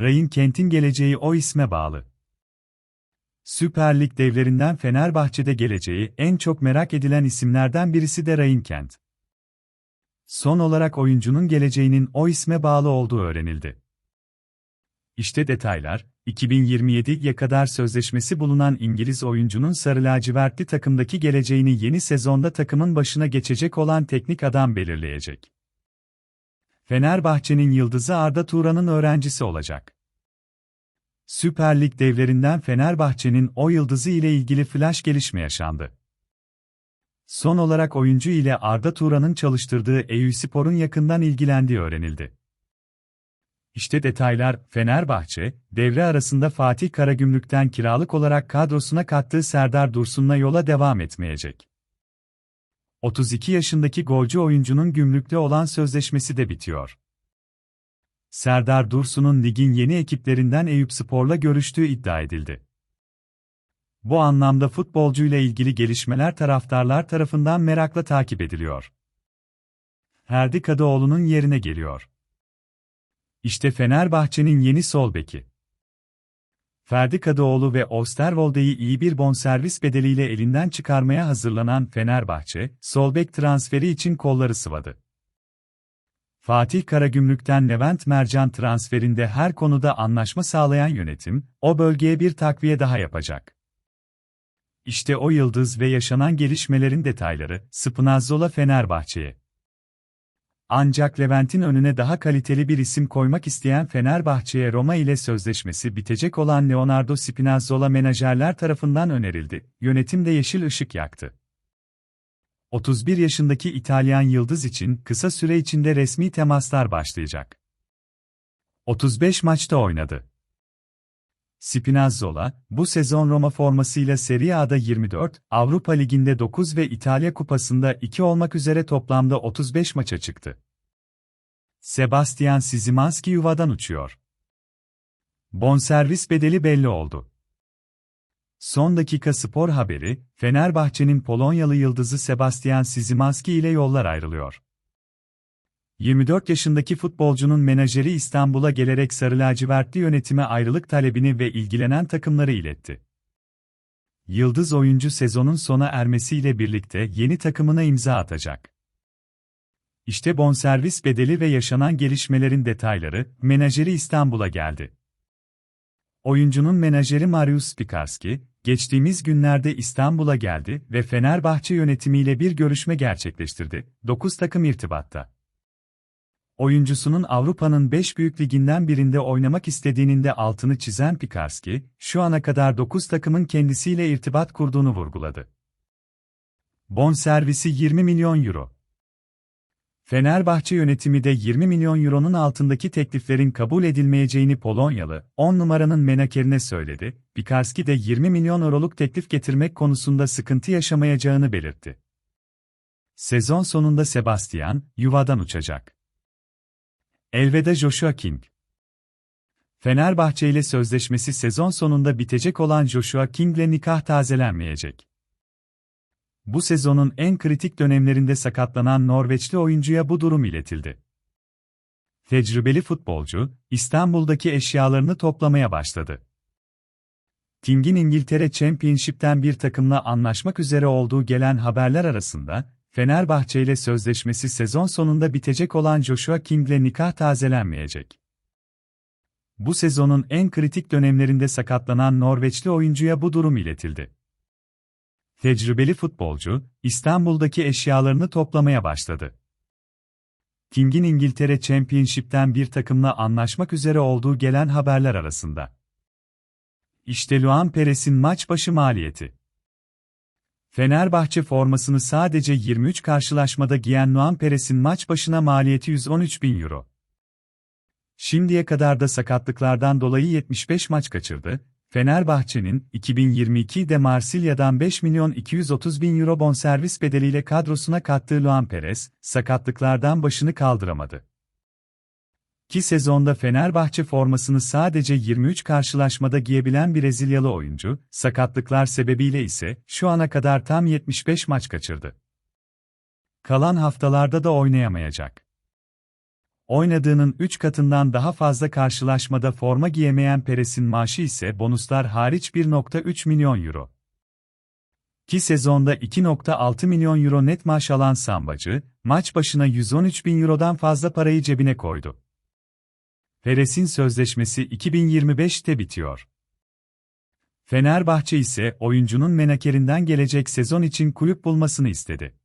Ray'ın Kent'in geleceği o isme bağlı. Süper Lig devlerinden Fenerbahçe'de geleceği en çok merak edilen isimlerden birisi de Ryan Kent. Son olarak oyuncunun geleceğinin o isme bağlı olduğu öğrenildi. İşte detaylar, 2027'ye kadar sözleşmesi bulunan İngiliz oyuncunun sarı lacivertli takımdaki geleceğini yeni sezonda takımın başına geçecek olan teknik adam belirleyecek. Fenerbahçe'nin yıldızı Arda Turan'ın öğrencisi olacak. Süper Lig devlerinden Fenerbahçe'nin o yıldızı ile ilgili flash gelişme yaşandı. Son olarak oyuncu ile Arda Turan'ın çalıştırdığı Eyüspor'un yakından ilgilendiği öğrenildi. İşte detaylar, Fenerbahçe, devre arasında Fatih Karagümrük'ten kiralık olarak kadrosuna kattığı Serdar Dursun'la yola devam etmeyecek. 32 yaşındaki golcü oyuncunun gümrükte olan sözleşmesi de bitiyor. Serdar Dursun'un ligin yeni ekiplerinden Eyüpspor'la görüştüğü iddia edildi. Bu anlamda futbolcuyla ilgili gelişmeler taraftarlar tarafından merakla takip ediliyor. Herdi Kadıoğlu'nun yerine geliyor. İşte Fenerbahçe'nin yeni sol beki. Ferdi Kadıoğlu ve Osterwolde'yi iyi bir bonservis bedeliyle elinden çıkarmaya hazırlanan Fenerbahçe, sol bek transferi için kolları sıvadı. Fatih Karagümrük'ten Levent Mercan transferinde her konuda anlaşma sağlayan yönetim, o bölgeye bir takviye daha yapacak. İşte o yıldız ve yaşanan gelişmelerin detayları, Spinazzola Fenerbahçe'ye. Ancak Levent'in önüne daha kaliteli bir isim koymak isteyen Fenerbahçe'ye Roma ile sözleşmesi bitecek olan Leonardo Spinazzola menajerler tarafından önerildi. Yönetim de yeşil ışık yaktı. 31 yaşındaki İtalyan yıldız için kısa süre içinde resmi temaslar başlayacak. 35 maçta oynadı. Spinazzola, bu sezon Roma formasıyla Serie A'da 24, Avrupa Ligi'nde 9 ve İtalya Kupası'nda 2 olmak üzere toplamda 35 maça çıktı. Sebastian Sizimanski yuvadan uçuyor. Bonservis bedeli belli oldu. Son dakika spor haberi, Fenerbahçe'nin Polonyalı yıldızı Sebastian Sizimanski ile yollar ayrılıyor. 24 yaşındaki futbolcunun menajeri İstanbul'a gelerek Sarı Lacivertli yönetime ayrılık talebini ve ilgilenen takımları iletti. Yıldız oyuncu sezonun sona ermesiyle birlikte yeni takımına imza atacak. İşte bonservis bedeli ve yaşanan gelişmelerin detayları, menajeri İstanbul'a geldi. Oyuncunun menajeri Marius Spikarski, geçtiğimiz günlerde İstanbul'a geldi ve Fenerbahçe yönetimiyle bir görüşme gerçekleştirdi. 9 takım irtibatta oyuncusunun Avrupa'nın 5 büyük liginden birinde oynamak istediğinin de altını çizen Pikarski, şu ana kadar 9 takımın kendisiyle irtibat kurduğunu vurguladı. Bon servisi 20 milyon euro. Fenerbahçe yönetimi de 20 milyon euronun altındaki tekliflerin kabul edilmeyeceğini Polonyalı, 10 numaranın menakerine söyledi, Pikarski de 20 milyon euroluk teklif getirmek konusunda sıkıntı yaşamayacağını belirtti. Sezon sonunda Sebastian, yuvadan uçacak. Elveda Joshua King. Fenerbahçe ile sözleşmesi sezon sonunda bitecek olan Joshua King ile nikah tazelenmeyecek. Bu sezonun en kritik dönemlerinde sakatlanan Norveçli oyuncuya bu durum iletildi. Tecrübeli futbolcu, İstanbul'daki eşyalarını toplamaya başladı. King'in İngiltere Championship'ten bir takımla anlaşmak üzere olduğu gelen haberler arasında, Fenerbahçe ile sözleşmesi sezon sonunda bitecek olan Joshua King ile nikah tazelenmeyecek. Bu sezonun en kritik dönemlerinde sakatlanan Norveçli oyuncuya bu durum iletildi. Tecrübeli futbolcu, İstanbul'daki eşyalarını toplamaya başladı. King'in İngiltere Championship'ten bir takımla anlaşmak üzere olduğu gelen haberler arasında. İşte Luan Perez'in maç başı maliyeti. Fenerbahçe formasını sadece 23 karşılaşmada giyen Noam Perez'in maç başına maliyeti 113 bin euro. Şimdiye kadar da sakatlıklardan dolayı 75 maç kaçırdı. Fenerbahçe'nin 2022'de Marsilya'dan 5 milyon 230 bin euro bonservis bedeliyle kadrosuna kattığı Luan Perez, sakatlıklardan başını kaldıramadı. Ki sezonda Fenerbahçe formasını sadece 23 karşılaşmada giyebilen Brezilyalı oyuncu, sakatlıklar sebebiyle ise şu ana kadar tam 75 maç kaçırdı. Kalan haftalarda da oynayamayacak. Oynadığının 3 katından daha fazla karşılaşmada forma giyemeyen Peres'in maaşı ise bonuslar hariç 1.3 milyon euro. Ki sezonda 2.6 milyon euro net maaş alan Sambacı, maç başına 113 bin eurodan fazla parayı cebine koydu. Peres'in sözleşmesi 2025'te bitiyor. Fenerbahçe ise oyuncunun menakerinden gelecek sezon için kulüp bulmasını istedi.